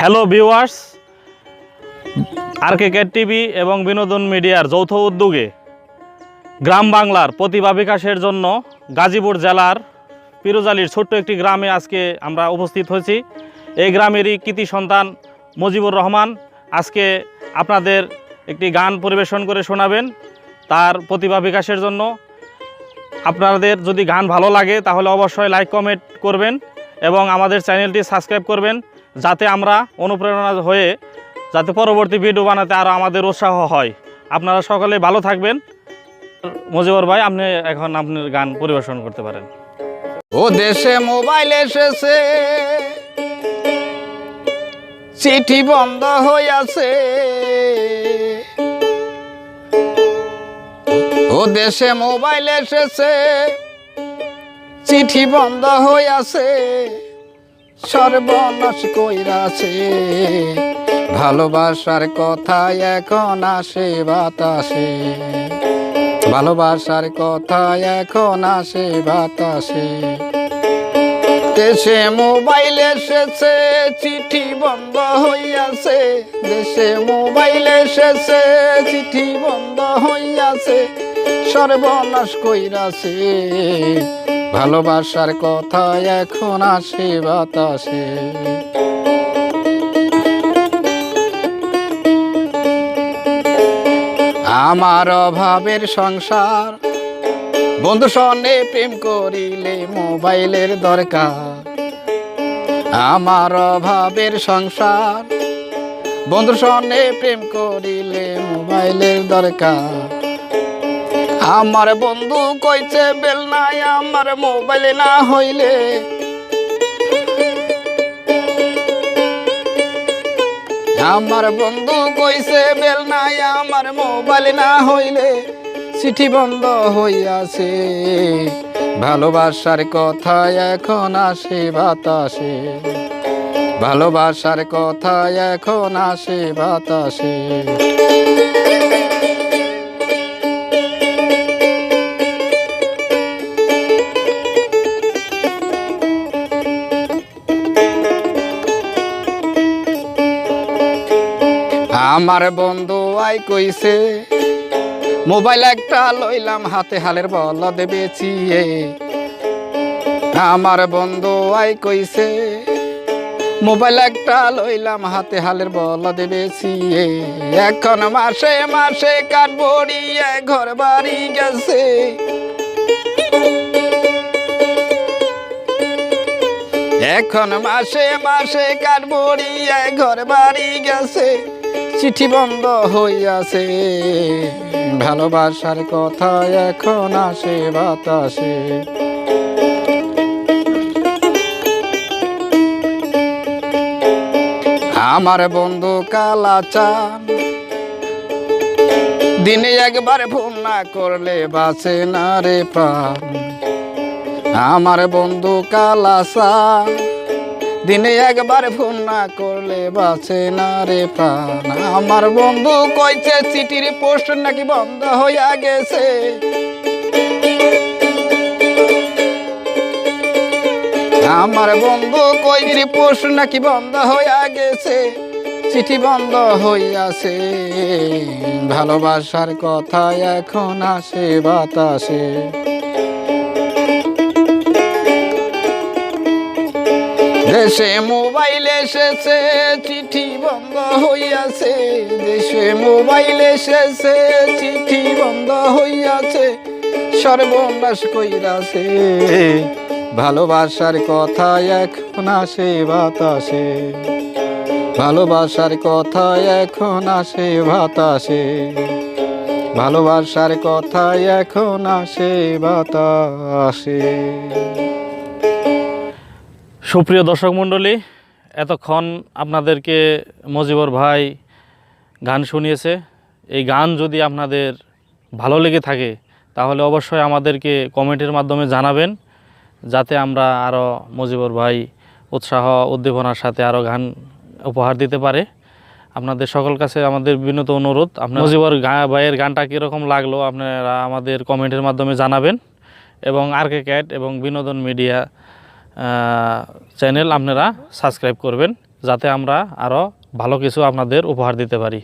Hello viewers R K TV এবং বিনোদন মিডিয়ার যৌথ উদ্যোগে গ্রাম বাংলার প্রতিভা বিকাশের জন্য গাজীপুর জেলার পিরোজালির ছোট্ট একটি গ্রামে আজকে আমরা উপস্থিত হয়েছি। এই গ্রামেরই কৃতি সন্তান মুজিবুর রহমান আজকে আপনাদের একটি গান পরিবেশন করে শোনাবেন তার প্রতিভা বিকাশের জন্য। আপনাদের যদি গান ভালো লাগে তাহলে অবশ্যই লাইক কমেন্ট করবেন এবং আমাদের চ্যানেলটি সাবস্ক্রাইব করবেন। যাতে আমরা অনুপ্রেরণা হয়ে যাতে পরবর্তী ভিডিও বানাতে আরও আমাদের উৎসাহ হয়। আপনারা সকলে ভালো থাকবেন। মজিবর ভাই, আপনি এখন আপনার গান পরিবেশন করতে পারেন। ও দেশে মোবাইল এসেছে, চিঠি বন্ধ হইয়াছে। ও দেশে মোবাইল এসেছে, চিঠি বন্ধ হইয়াছে। সর্বনাশ কইরাছে। ভালোবাসার কথা এখন আসে বাতাসে। ভালোবাসার কথা এখন আসে বাতাসে। দেশে মোবাইল এসেছে, চিঠি বন্ধ হইয়াছে। দেশে মোবাইল এসেছে, চিঠি বন্ধ হইয়াছে। সর্বনাশ কইরাছে। ভালোবাসার কথা এখন আসে বাতাসে। আমার অভাবের সংসার, বন্ধু সনে প্রেম করিলে মোবাইলের দরকার। আমার অভাবের সংসার, বন্ধু সনে প্রেম করিলে মোবাইলের দরকার। আমার বন্ধু কইছে, বেল নাই আমার মোবাইল না হইলে। আমার বন্ধু কইছে, বেল নাই আমার মোবাইল না হইলে। চিঠি বন্ধ হইয়াছে। ভালোবাসার কথা এখন আসে বাতাসে। ভালোবাসার কথা এখন আসে বাতাসে। আমার বন্ধু আই কইছে, মোবাইল একটা লইলাম, হাতে হালের বলদ বেচিয়ে আমার বন্ধু আই কইছে, মোবাইল একটা লইলাম, হাতে হালের বলদ বেচিয়ে এখন মাসে মাসে কাঠ বড়িয়ে ঘর বাড়ি গেছে। এখন মাসে মাসে কাঠ বড়িয়ে ঘর বাড়ি গেছে, চিঠি বন্ধ হইয়াছে। ভালোবাসার কথা এখন আসে বাতাসে। আমার বন্ধু কালা চান, দিনে একবার ফোন না করলে বাঁচে না রে প্রাণ। আমার বন্ধু কালাসা, দিনে একবার ফোন না করলে বাঁচে না রে প্রাণ। আমার বন্ধু কইছে, চিঠির পোস্ট নাকি বন্ধ হইয়া গেছে। আমার বন্ধু কইর পোস্ট নাকি বন্ধ হইয়া গেছে। চিঠি বন্ধ হইয়াছে। ভালোবাসার কথা এখন আসে বাতাসে। দেশে মোবাইল এসেছে, চিঠি বন্ধ হইয়াছে। দেশে মোবাইল এসেছে, চিঠি বন্ধ হইয়াছে। সর্বনাশ কইরাছে। ভালোবাসার কথা এখন আসে বাতাসে। ভালোবাসার কথা এখন আসে বাতাসে। ভালোবাসার কথা এখন আসে বাতাসে। সুপ্রিয় দর্শক মণ্ডলী, এতক্ষণ আপনাদেরকে মজিবর ভাই গান শুনিয়েছে। এই গান যদি আপনাদের ভালো লেগে থাকে, তাহলে অবশ্যই আমাদেরকে কমেন্টের মাধ্যমে জানাবেন, যাতে আমরা আরও মজিবর ভাই উৎসাহ উদ্দীপনার সাথে আরও গান উপহার দিতে পারে। আপনাদের সকল কাছে আমাদের বিনত অনুরোধ, আপনার মজিবর ভাইয়ের গানটা কীরকম লাগল, আপনারা আমাদের কমেন্টের মাধ্যমে জানাবেন। এবং আর কে ক্যাট এবং বিনোদন মিডিয়া চ্যানেল আপনারা সাবস্ক্রাইব করবেন যাতে আমরা আরও ভালো কিছু আপনাদের উপহার দিতে পারি।